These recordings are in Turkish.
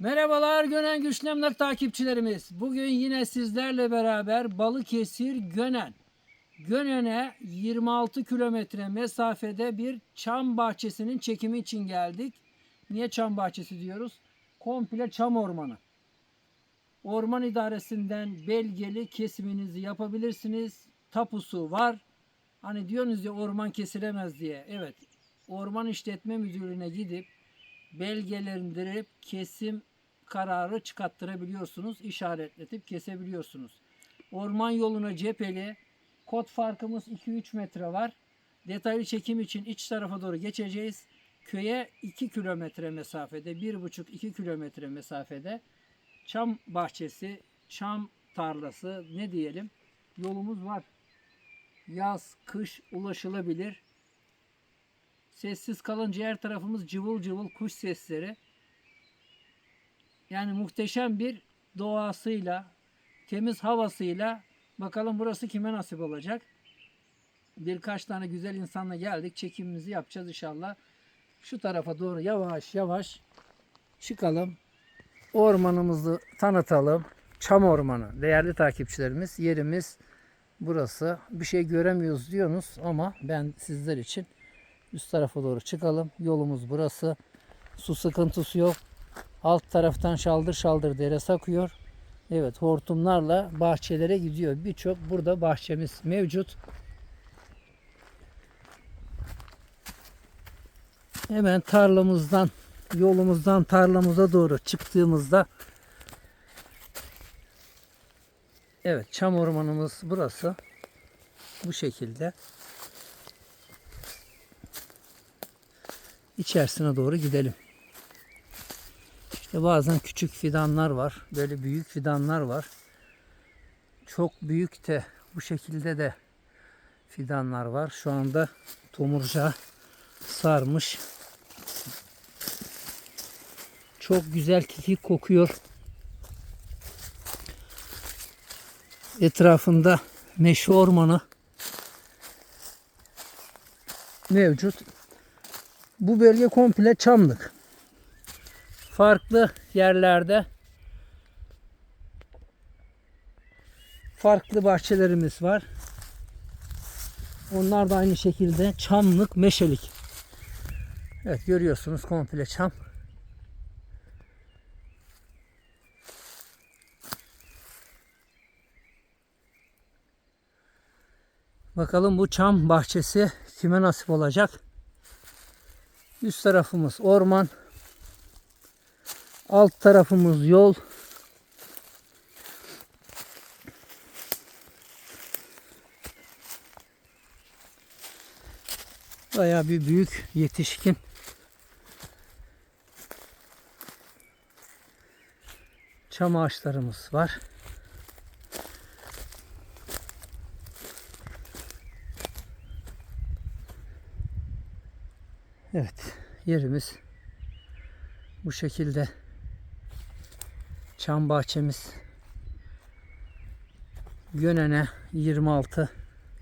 Merhabalar Gönen Güçlü Emlak takipçilerimiz. Bugün yine sizlerle beraber Balıkesir Gönen. Gönen'e 26 kilometre mesafede bir çam bahçesinin çekimi için geldik. Niye çam bahçesi diyoruz? Komple çam ormanı. Orman idaresinden belgeli kesiminizi yapabilirsiniz. Tapusu var. Hani diyorsunuz ya orman kesilemez diye. Evet. Orman İşletme Müdürlüğü'ne gidip belgelendirip kesim kararı çıkarttırabiliyorsunuz. işaretletip kesebiliyorsunuz. Orman yoluna cepheli. Kod farkımız 2-3 metre var. Detaylı çekim için iç tarafa doğru geçeceğiz. Köye 2 kilometre mesafede, 1,5-2 kilometre mesafede çam bahçesi, çam tarlası ne diyelim yolumuz var. Yaz, kış ulaşılabilir. Sessiz kalınca her tarafımız cıvıl cıvıl kuş sesleri. Yani muhteşem bir doğasıyla, temiz havasıyla bakalım burası kime nasip olacak. Birkaç tane güzel insanla geldik. Çekimimizi yapacağız inşallah. Şu tarafa doğru yavaş yavaş çıkalım. Ormanımızı tanıtalım. Çam ormanı. Değerli takipçilerimiz yerimiz burası. Bir şey göremiyoruz diyorsunuz ama ben sizler için üst tarafa doğru çıkalım. Yolumuz burası. Su sıkıntısı yok. Alt taraftan şaldır şaldır dere akıyor. Evet hortumlarla bahçelere gidiyor. Birçok burada bahçemiz mevcut. Hemen tarlamızdan yolumuzdan tarlamıza doğru çıktığımızda Evet çam ormanımız burası. Bu şekilde. İçerisine doğru gidelim. İşte bazen küçük fidanlar var. Böyle büyük fidanlar var. Çok büyük de bu şekilde de fidanlar var. Şu anda tomurca sarmış. Çok güzel kekik kokuyor. Etrafında meşe ormanı mevcut. Bu bölge komple çamlık. Farklı yerlerde farklı bahçelerimiz var. Onlar da aynı şekilde çamlık, meşelik. Evet görüyorsunuz komple çam. Bakalım bu çam bahçesi kime nasip olacak? Üst tarafımız orman. Alt tarafımız yol. Bayağı bir büyük yetişkin. Çam ağaçlarımız var. Evet, yerimiz bu şekilde. Çam bahçemiz Gönen'e 26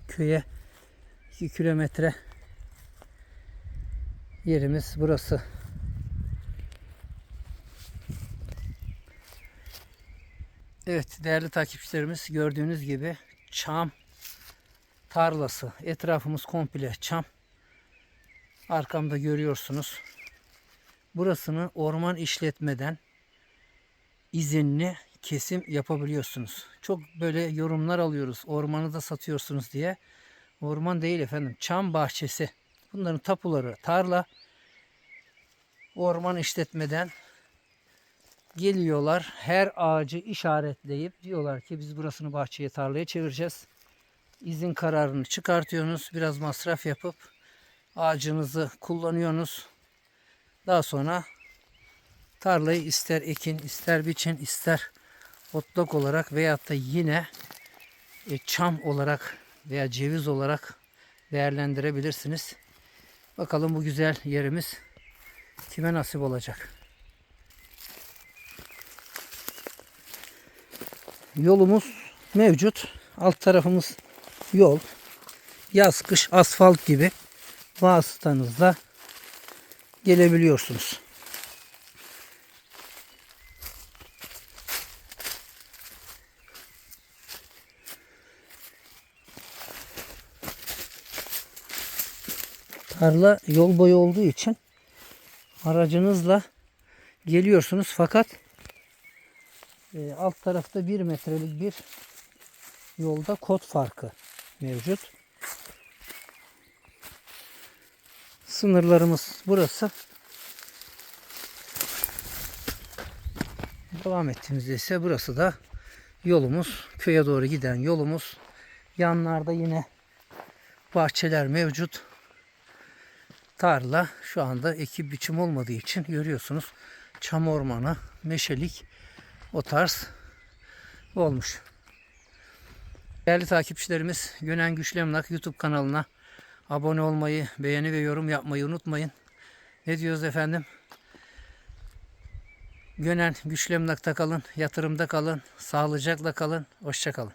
köye 2 kilometre yerimiz burası. Evet değerli takipçilerimiz gördüğünüz gibi çam tarlası. Etrafımız komple çam. Arkamda görüyorsunuz. Burasını orman işletmeden izinli kesim yapabiliyorsunuz. Çok böyle yorumlar alıyoruz. Ormanı da satıyorsunuz diye. Orman değil efendim. Çam bahçesi. Bunların tapuları tarla. Orman işletmeden geliyorlar. Her ağacı işaretleyip diyorlar ki biz burasını bahçeye tarlaya çevireceğiz. İzin kararını çıkartıyorsunuz. Biraz masraf yapıp ağacınızı kullanıyorsunuz. Daha sonra tarlayı ister ekin, ister biçin, ister otlak olarak veyahut da yine e, çam olarak veya ceviz olarak değerlendirebilirsiniz. Bakalım bu güzel yerimiz kime nasip olacak. Yolumuz mevcut. Alt tarafımız yol. Yaz kış asfalt gibi vasıtanızla gelebiliyorsunuz. Tarla yol boyu olduğu için aracınızla geliyorsunuz fakat e, alt tarafta bir metrelik bir yolda kod farkı mevcut. Sınırlarımız burası. Devam ettiğimizde ise burası da yolumuz. Köye doğru giden yolumuz. Yanlarda yine bahçeler mevcut. Tarla şu anda ekip biçim olmadığı için görüyorsunuz. Çam ormanı, meşelik o tarz olmuş. Değerli takipçilerimiz Gönen Güçlü YouTube kanalına abone olmayı, beğeni ve yorum yapmayı unutmayın. Ne diyoruz efendim? Gönen Güçlü Emlak'ta kalın, yatırımda kalın, sağlıcakla kalın, hoşça kalın.